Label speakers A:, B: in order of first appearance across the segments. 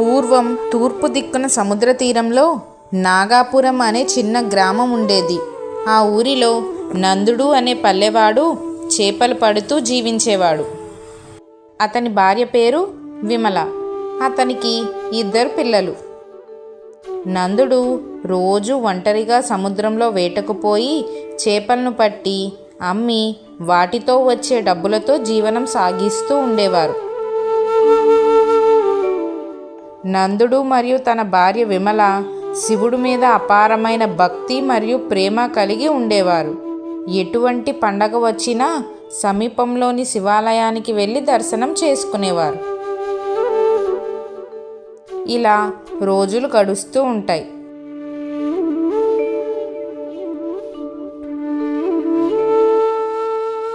A: పూర్వం తూర్పు దిక్కున సముద్ర తీరంలో నాగాపురం అనే చిన్న గ్రామం ఉండేది. ఆ ఊరిలో నందుడు అనే పల్లెవాడు చేపలు పడుతూ జీవించేవాడు. అతని భార్య పేరు విమల. అతనికి ఇద్దరు పిల్లలు. నందుడు రోజు ఒంటరిగా సముద్రంలో వేటకు పోయి చేపలను పట్టి అమ్మి వాటితో వచ్చే డబ్బులతో జీవనం సాగిస్తూ ఉండేవారు. నందుడు మరియు తన భార్య విమల శివుడు మీద అపారమైన భక్తి మరియు ప్రేమ కలిగి ఉండేవారు. ఎటువంటి పండగ వచ్చినా సమీపంలోని శివాలయానికి వెళ్ళి దర్శనం చేసుకునేవారు. ఇలా రోజులు గడుస్తూ ఉంటాయి.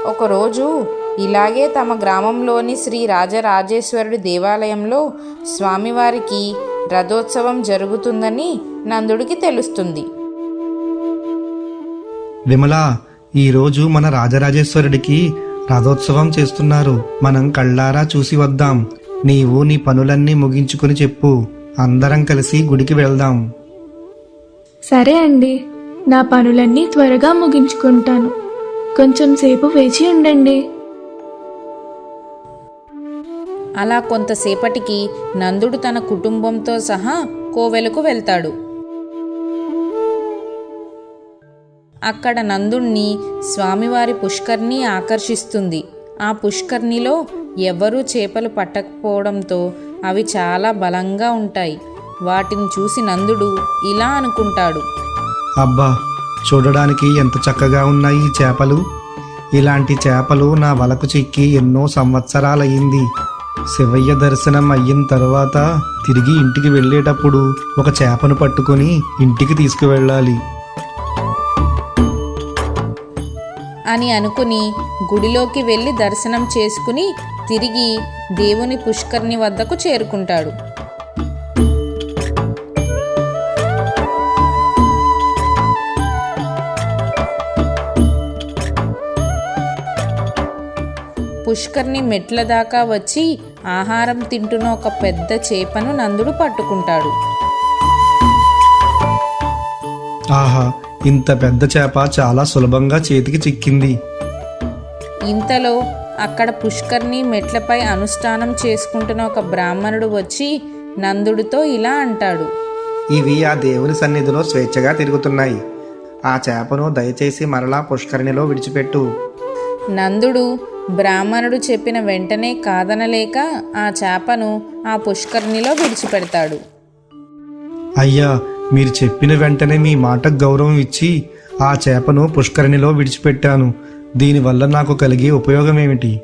A: ఒకరోజు ఇలాగే తమ గ్రామంలోని శ్రీ రాజరాజేశ్వరుడి దేవాలయంలో స్వామివారికి రథోత్సవం జరుగుతుందని నందుడికి తెలుస్తుంది.
B: విమల ఈరోజు మన రాజరాజేశ్వరుడికి రథోత్సవం చేస్తున్నారు. మనం కళ్ళారా చూసి వద్దాం. నీవు నీ పనులన్నీ ముగించుకుని చెప్పు. అందరం కలిసి గుడికి వెళ్దాం.
C: సరే అండి. నా పనులన్నీ త్వరగా ముగించుకుంటాను. కొంచెం సేపు వేచి ఉండండి.
A: అలా కొంతసేపటికి నందుడు తన కుటుంబంతో సహా కోవెలకు వెళ్తాడు. అక్కడ నందుణ్ణి స్వామివారి పుష్కర్ణి ఆకర్షిస్తుంది. ఆ పుష్కర్ణిలో ఎవరూ చేపలు పట్టకపోవడంతో అవి చాలా బలంగా ఉంటాయి. వాటిని చూసి నందుడు ఇలా అనుకుంటాడు.
B: అబ్బా చూడడానికి ఎంత చక్కగా ఉన్నాయి ఈ చేపలు. ఇలాంటి చేపలు నా వలకు చిక్కి ఎన్నో సంవత్సరాలయ్యింది. శివయ్య దర్శనం అయిన తర్వాత తిరిగి ఇంటికి వెళ్ళేటప్పుడు ఒక చేపను పట్టుకొని ఇంటికి తీసుకువెళ్ళాలి.
A: అని అనుకుని గుడిలోకి వెళ్ళి దర్శనం చేసుకుని తిరిగి దేవుని పుష్కర్ణి వద్దకు చేరుకుంటాడు. పుష్కర్ని మెట్ల దాకా వచ్చి ఆహారం తింటున్న ఒక పెద్ద చేపను నందుడు పట్టుకుంటాడు.
B: ఆహా ఇంత పెద్ద చేప చాలా సులభంగా చేతికి చిక్కింది.
A: ఇంతలో అక్కడ పుష్కర్ని మెట్లపై అనుష్ఠానం చేసుకుంటున్న ఒక బ్రాహ్మణుడు వచ్చి నందుడితో ఇలా అంటాడు.
B: ఇవి ఆ దేవుని సన్నిధిలో స్వేచ్ఛగా తిరుగుతున్నాయి. ఆ చేపను దయచేసి మరలా పుష్కరిణిలో విడిచిపెట్టు.
A: నందుడు బ్రాహ్మణుడు చెప్పిన వెంటనే కాదనలేక ఆ చేపను ఆ పుష్కరిణిలో విడిచిపెడతాడు.
B: అయ్యా మీరు చెప్పిన వెంటనే మీ మాటకు గౌరవం ఇచ్చి ఆ చేపను పుష్కరిణిలో విడిచిపెట్టాను. దీనివల్ల నాకు కలిగే ఉపయోగం ఏమిటి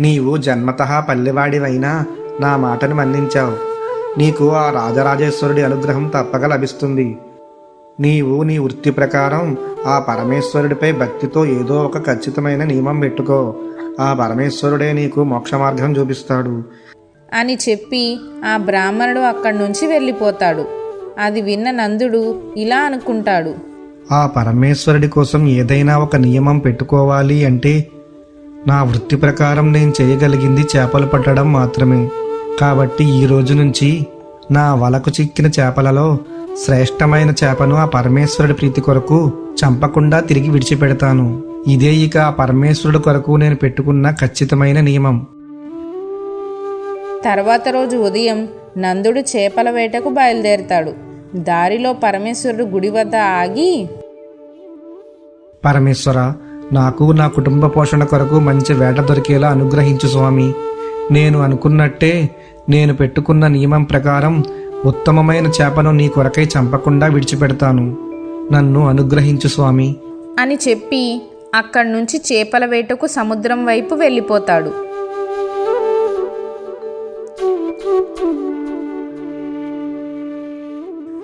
B: నీవు జన్మతః పల్లెవాడివైనా నా మాటను మన్నించావు. నీకు ఆ రాజరాజేశ్వరుడి అనుగ్రహం తప్పక లభిస్తుంది. నీవు నీ వృత్తి ప్రకారం ఆ పరమేశ్వరుడిపై భక్తితో ఏదో ఒక ఖచ్చితమైన నియమం పెట్టుకో. ఆ పరమేశ్వరుడే నీకు మోక్ష మార్గం చూపిస్తాడు.
A: అని చెప్పి ఆ బ్రాహ్మణుడు అక్కడి నుంచి వెళ్ళిపోతాడు. అది విన్న నందుడు ఇలా అనుకుంటాడు.
B: ఆ పరమేశ్వరుడి కోసం ఏదైనా ఒక నియమం పెట్టుకోవాలి అంటే నా వృత్తి ప్రకారం నేను చేయగలిగింది చేపలు పట్టడం మాత్రమే. కాబట్టి ఈ రోజు నుంచి నా వలకు చిక్కిన చేపలలో శ్రేష్టమైన చేపను ఆ పరమేశ్వరుడి ప్రీతి కొరకు చంపకుండా తిరిగి విడిచిపెడతాను. ఇదే ఇక ఆ పరమేశ్వరుడి కొరకు నేను పెట్టుకున్న ఖచ్చితమైన నియమం.
A: తర్వాత రోజు ఉదయం నందుడు చేపల వేటకు బయలుదేరతాడు. దారిలో పరమేశ్వరుడు గుడి వద్ద ఆగి
B: పరమేశ్వర నాకు నా కుటుంబ పోషణ కొరకు మంచి వేట దొరికేలా అనుగ్రహించు స్వామి. నేను అనుకున్నట్టే నేను పెట్టుకున్న నియమం ప్రకారం ఉత్తమమైన చేపను నీ కొరకై చంపకుండా విడిచిపెడతాను. నన్ను అనుగ్రహించు స్వామి.
A: అని చెప్పి అక్కడి నుంచి చేపల వేటకు సముద్రం వైపు వెళ్ళిపోతాడు.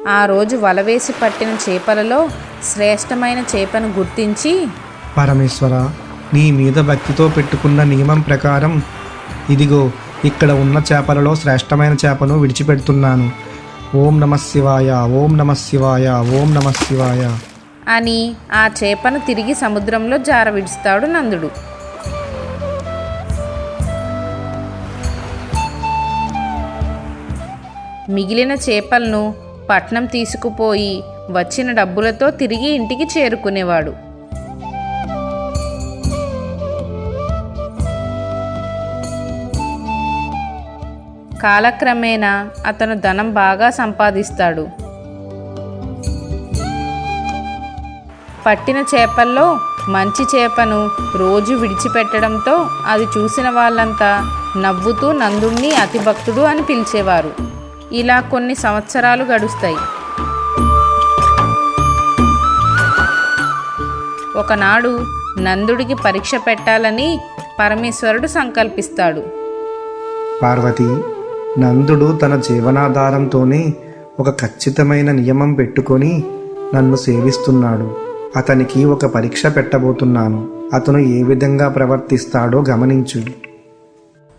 A: ఆ రోజు వలవేసి పట్టిన చేపలలో శ్రేష్టమైన చేపను గుర్తించి
B: పరమేశ్వర నీ మీద భక్తితో పెట్టుకున్న నియమం ప్రకారం ఇదిగో ఇక్కడ ఉన్న చేపలలో శ్రేష్టమైన చేపను విడిచిపెడుతున్నాను. ఓం నమ శివాయ ఓం నమ శివాయ ఓం నమ శివాయ.
A: అని ఆ చేపను తిరిగి సముద్రంలో జార విడుస్తాడు నందుడు. మిగిలిన చేపలను పట్నం తీసుకుపోయి వచ్చిన డబ్బులతో తిరిగి ఇంటికి చేరుకునేవాడు. కాలక్రమేణా అతను ధనం బాగా సంపాదిస్తాడు. పట్టిన చేపల్లో మంచి చేపను రోజు విడిచిపెట్టడంతో అది చూసిన వాళ్ళంతా నవ్వుతూ నందుణ్ణి అతిభక్తుడు అని పిలిచేవారు. ఇలా కొన్ని సంవత్సరాలు గడుస్తాయి. ఒకనాడు నందుడికి పరీక్ష పెట్టాలని పరమేశ్వరుడు సంకల్పిస్తాడు.
B: పార్వతి నందుడు తన జీవనాధారంతోనే ఒక ఖచ్చితమైన నియమం పెట్టుకొని నన్ను సేవిస్తున్నాడు. అతనికి ఒక పరీక్ష పెట్టబోతున్నాను. అతను ఏ విధంగా ప్రవర్తిస్తాడో గమనించు.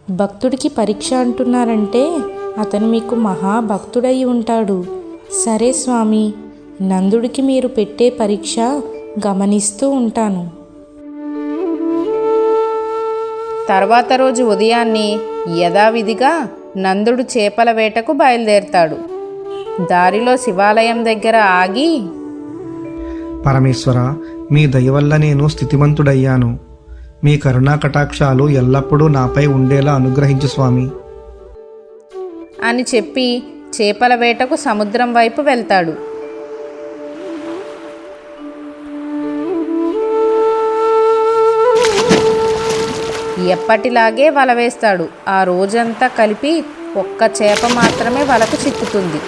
A: భక్తుడికి పరీక్ష అంటున్నారంటే అతను మీకు మహాభక్తుడై ఉంటాడు. సరే స్వామి నందుడికి మీరు పెట్టే పరీక్ష గమనిస్తూ ఉంటాను. తర్వాత రోజు ఉదయాన్నే యథావిధిగా నందుడు చేపల వేటకు బయలుదేరతాడు. దారిలో శివాలయం దగ్గర ఆగి
B: పరమేశ్వర మీ దయ వల్ల నేను స్థితిమంతుడయ్యాను. మీ కరుణా కటాక్షాలు ఎల్లప్పుడూ నాపై ఉండేలా అనుగ్రహించు స్వామి.
A: అని చెప్పి చేపల వేటకు సముద్రం వైపు వెళ్తాడు. ఎప్పటిలాగే వల వేస్తాడు. ఆ రోజంతా కలిపి ఒక్క చేప మాత్రమే వలకు చిక్కుతుంది.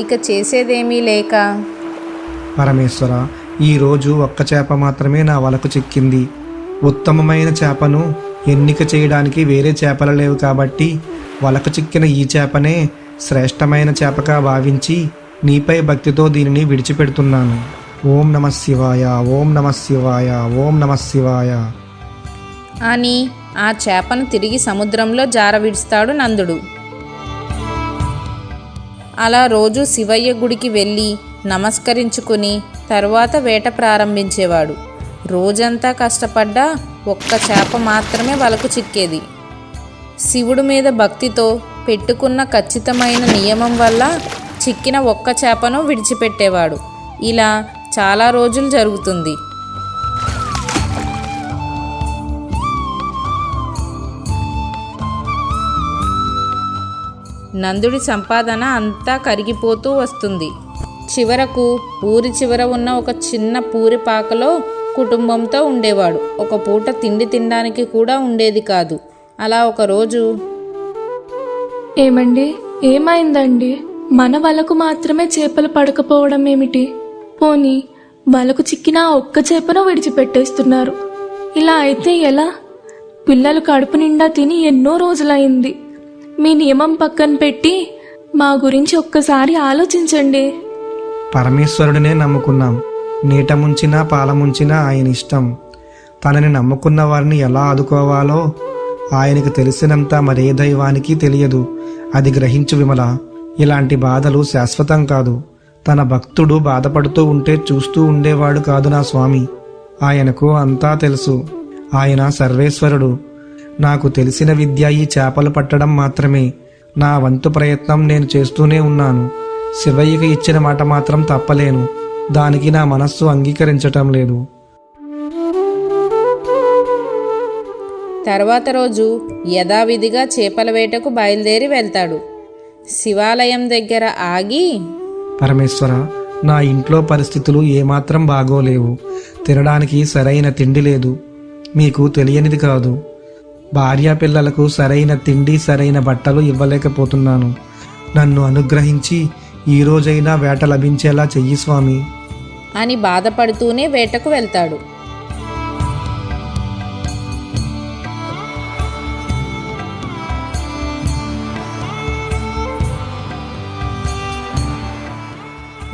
A: ఇక చేసేదేమీ లేక?
B: పరమేశ్వర ఈరోజు ఒక్క చేప మాత్రమే నా వలకు చిక్కింది. ఉత్తమమైన చేపను ఎన్నిక చేయడానికి వేరే చేపలు లేవు కాబట్టి వలకు చిక్కిన ఈ చేపనే శ్రేష్టమైన చేపగా భావించి నీపై భక్తితో దీనిని విడిచిపెడుతున్నాను. ఓం నమ శివాయ ఓం నమ శివాయ ఓం నమ శివాయ.
A: అని ఆ చేపను తిరిగి సముద్రంలో జారవిడుస్తాడు నందుడు. అలా రోజు శివయ్య గుడికి వెళ్ళి నమస్కరించుకుని తరువాత వేట ప్రారంభించేవాడు. రోజంతా కష్టపడ్డా ఒక్క చేప మాత్రమే వలకు చిక్కేది. శివుడి మీద భక్తితో పెట్టుకున్న ఖచ్చితమైన నియమం వల్ల చిక్కిన ఒక్క చేపను విడిచిపెట్టేవాడు. ఇలా చాలా రోజులు జరుగుతుంది. నందుడి సంపాదన అంతా కరిగిపోతూ వస్తుంది. చివరకు ఊరి చివర ఉన్న ఒక చిన్న పూరి పాకలో కుటుంబంతో ఉండేవాడు. ఒక పూట తిండి తినడానికి కూడా ఉండేది కాదు. అలా ఒకరోజు
C: ఏమండి? ఏమైందండి? మన వలకు మాత్రమే చేపలు పడకపోవడం ఏమిటి? పోనీ వలకు చిక్కిన ఒక్క చేపను విడిచిపెట్టేస్తున్నారు. ఇలా అయితే ఎలా? పిల్లలు కడుపు నిండా తిని ఎన్నో రోజులైంది. మీ నియమం పక్కన పెట్టి మా గురించి ఒక్కసారి ఆలోచించండి.
B: పరమేశ్వరుడినే నమ్ముకున్నాం. నీట ముంచినా పాలముంచినా ఆయన ఇష్టం. తనని నమ్ముకున్న వారిని ఎలా ఆదుకోవాలో ఆయనకు తెలిసినంత మరే దైవానికి తెలియదు. అది గ్రహించు విమల ఇలాంటి బాధలు శాశ్వతం కాదు. తన భక్తుడు బాధపడుతూ ఉంటే చూస్తూ ఉండేవాడు కాదు నా స్వామి. ఆయనకు అంతా తెలుసు. ఆయన సర్వేశ్వరుడు. నాకు తెలిసిన విద్య ఈ చేపలు పట్టడం మాత్రమే. నా వంతు ప్రయత్నం నేను చేస్తూనే ఉన్నాను. శివయ్యకి ఇచ్చిన మాట మాత్రం తప్పలేను. దానికి నా మనస్సు అంగీకరించటం లేదు.
A: తర్వాత రోజు యథావిధిగా చేపల వేటకు బయలుదేరి వెళ్తాడు. శివాలయం దగ్గర ఆగి
B: పరమేశ్వర నా ఇంట్లో పరిస్థితులు ఏమాత్రం బాగోలేవు. తినడానికి సరైన తిండి లేదు. మీకు తెలియనిది కాదు. భార్య పిల్లలకు సరైన తిండి సరైన బట్టలు ఇవ్వలేకపోతున్నాను. నన్ను అనుగ్రహించి ఈ రోజైనా వేట లభించేలా చెయ్యి స్వామి.
A: అని బాధపడుతూనే వేటకు వెళ్తాడు.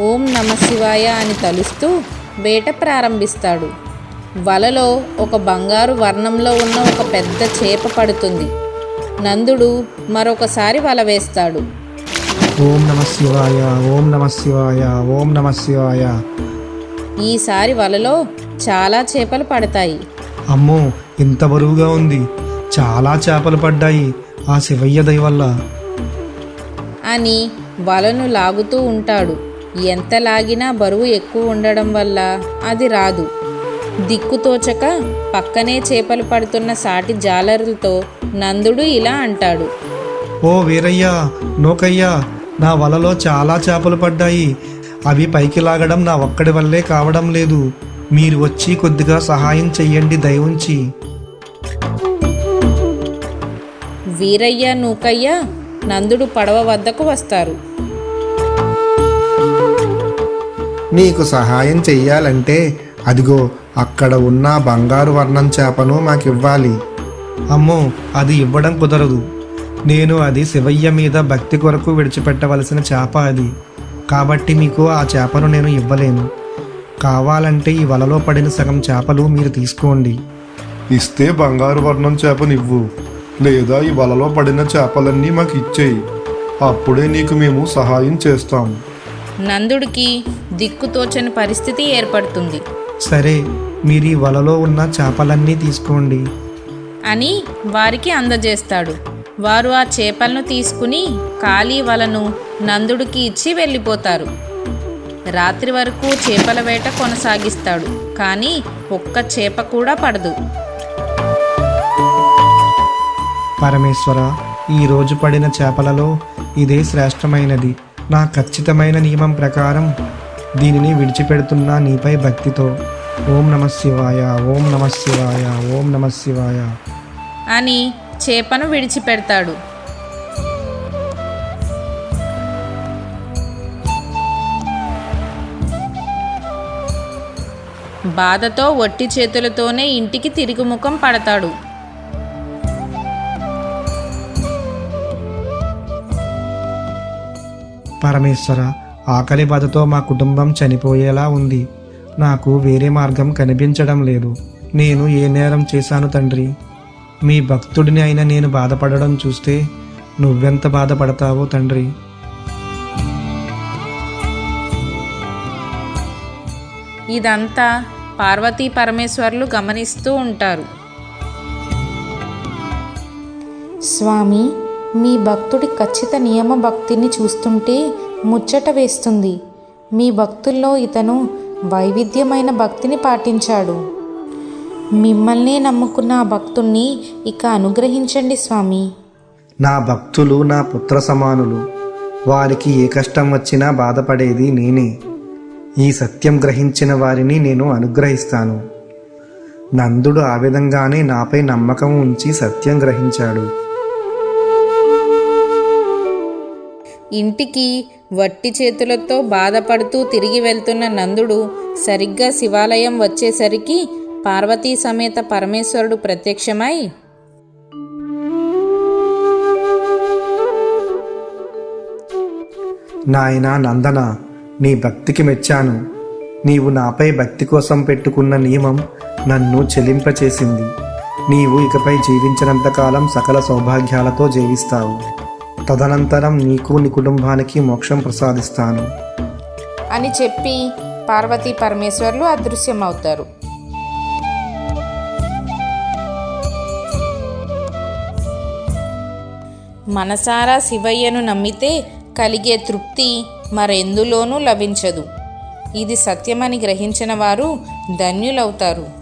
A: ఓం నమ శివాయ అని తలుస్తూ వేట ప్రారంభిస్తాడు. వలలో ఒక బంగారు వర్ణంలో ఉన్న ఒక పెద్ద చేప పడుతుంది. నందుడు మరొకసారి వల వేస్తాడు.
B: ఓం నమ శివాయ ఓం నమ శివాయ ఓం నమ శివాయ.
A: ఈసారి వలలో చాలా చేపలు పడతాయి.
B: అమ్మో ఇంత బరువుగా ఉంది. చాలా చేపలు పడ్డాయి ఆ శివయ్య దయ వల్ల.
A: అని వలను లాగుతూ ఉంటాడు. ఎంత లాగినా బరువు ఎక్కువ ఉండడం వల్ల అది రాదు. దిక్కుతోచక పక్కనే చేపలు పడుతున్న సాటి జాలరులతో నందుడు ఇలా అంటాడు.
B: ఓ వీరయ్య నోకయ్య నా వలలో చాలా చేపలు పడ్డాయి. అవి పైకి లాగడం నా ఒక్కడి వల్లే కావడం లేదు. మీరు వచ్చి కొద్దిగా సహాయం చెయ్యండి దయవుంచి.
A: వీరయ్య నూకయ్య నందుడు పడవ వద్దకు వస్తారు.
B: నీకు సహాయం చెయ్యాలంటే అదిగో అక్కడ ఉన్న బంగారు వర్ణం చేపను మాకివ్వాలి. అమ్మో అది ఇవ్వడం కుదరదు. నేను అది శివయ్య మీద భక్తి కొరకు విడిచిపెట్టవలసిన చేప అది. కాబట్టి మీకు ఆ చేపను నేను ఇవ్వలేను. కావాలంటే ఈ వలలో పడిన సగం చేపలు మీరు తీసుకోండి.
D: ఇస్తే బంగారు వర్ణం చేపనివ్వు లేదా ఈ వలలో పడిన చేపలన్నీ మాకు ఇచ్చేయి అప్పుడే నీకు మేము సహాయం చేస్తాము
A: నందుడికి దిక్కుతోచని పరిస్థితి ఏర్పడుతుంది.
B: సరే మీరు ఈ వలలో ఉన్న చేపలన్నీ తీసుకోండి.
A: అని వారికి అందజేస్తాడు. వారు ఆ చేపలను తీసుకుని ఖాళీ వలను నందుడికి ఇచ్చి వెళ్ళిపోతారు. రాత్రి వరకు చేపల వేట కొనసాగిస్తాడు కానీ ఒక్క చేప కూడా పడదు.
B: పరమేశ్వర ఈ రోజు పడిన చేపలలో ఇదే శ్రేష్టమైనది. నా ఖచ్చితమైన నియమం ప్రకారం దీనిని విడిచిపెడుతున్నా నీపై భక్తితో. ఓం నమ శివాయ ఓం నమ శివాయ ఓం నమ శివాయ.
A: అని చేపను విడిచిపెడతాడు. బాధతో ఒట్టి చేతులతోనే ఇంటికి తిరిగి ముఖం పడతాడు.
B: పరమేశ్వర ఆకలి బాధతో మా కుటుంబం చనిపోయేలా ఉంది. నాకు వేరే మార్గం కనిపించడం లేదు. నేను ఏ నేరం చేశాను తండ్రి? మీ భక్తుడిని అయిన నేను బాధపడడం చూస్తే నువ్వెంత బాధపడతావో తండ్రి?
A: ఇదంతా పార్వతీ పరమేశ్వర్లు గమనిస్తూ ఉంటారు.
E: స్వామి మీ భక్తుడి ఖచ్చిత నియమ భక్తిని చూస్తుంటే ముచ్చట వేస్తుంది. మీ భక్తుల్లో ఇతను వైవిధ్యమైన భక్తిని పాటించాడు. మిమ్మల్నే నమ్ముకున్న ఆ భక్తుణ్ణి ఇక అనుగ్రహించండి స్వామి.
B: నా భక్తులు నా పుత్ర సమానులు వారికి ఏ కష్టం వచ్చినా బాధపడేది నేనే. ఈ సత్యం గ్రహించిన వారిని నేను అనుగ్రహిస్తాను. నందుడు ఆ విధంగానే నాపై నమ్మకం ఉంచి సత్యం గ్రహించాడు.
A: ఇంటికి వట్టి చేతులతో బాధపడుతూ తిరిగి వెళ్తున్న నందుడు సరిగ్గా శివాలయం వచ్చేసరికి పార్వతీ సమేత పరమేశ్వరుడు ప్రత్యక్షమై
B: నాయనా నందన నీ భక్తికి మెచ్చాను. నీవు నాపై భక్తి కోసం పెట్టుకున్న నియమం నన్ను చెలింపచేసింది. నీవు ఇకపై జీవించినంతకాలం సకల సౌభాగ్యాలతో జీవిస్తావు. తదనంతరం నీకు నీ కుటుంబానికి మోక్షం ప్రసాదిస్తాను.
A: అని చెప్పి పార్వతీ పరమేశ్వర్లు అదృశ్యమవుతారు. మనసారా శివయ్యను నమ్మితే కలిగే తృప్తి మరెందులోనూ లభించదు. ఇది సత్యమని గ్రహించిన వారు ధన్యులవుతారు.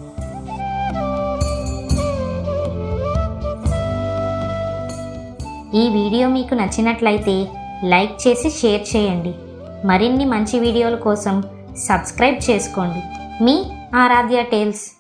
F: ఈ వీడియో మీకు నచ్చినట్లయితే లైక్ చేసి షేర్ చేయండి. మరిన్ని మంచి వీడియోల కోసం సబ్స్క్రైబ్ చేసుకోండి. మీ ఆరాధ్య టేల్స్.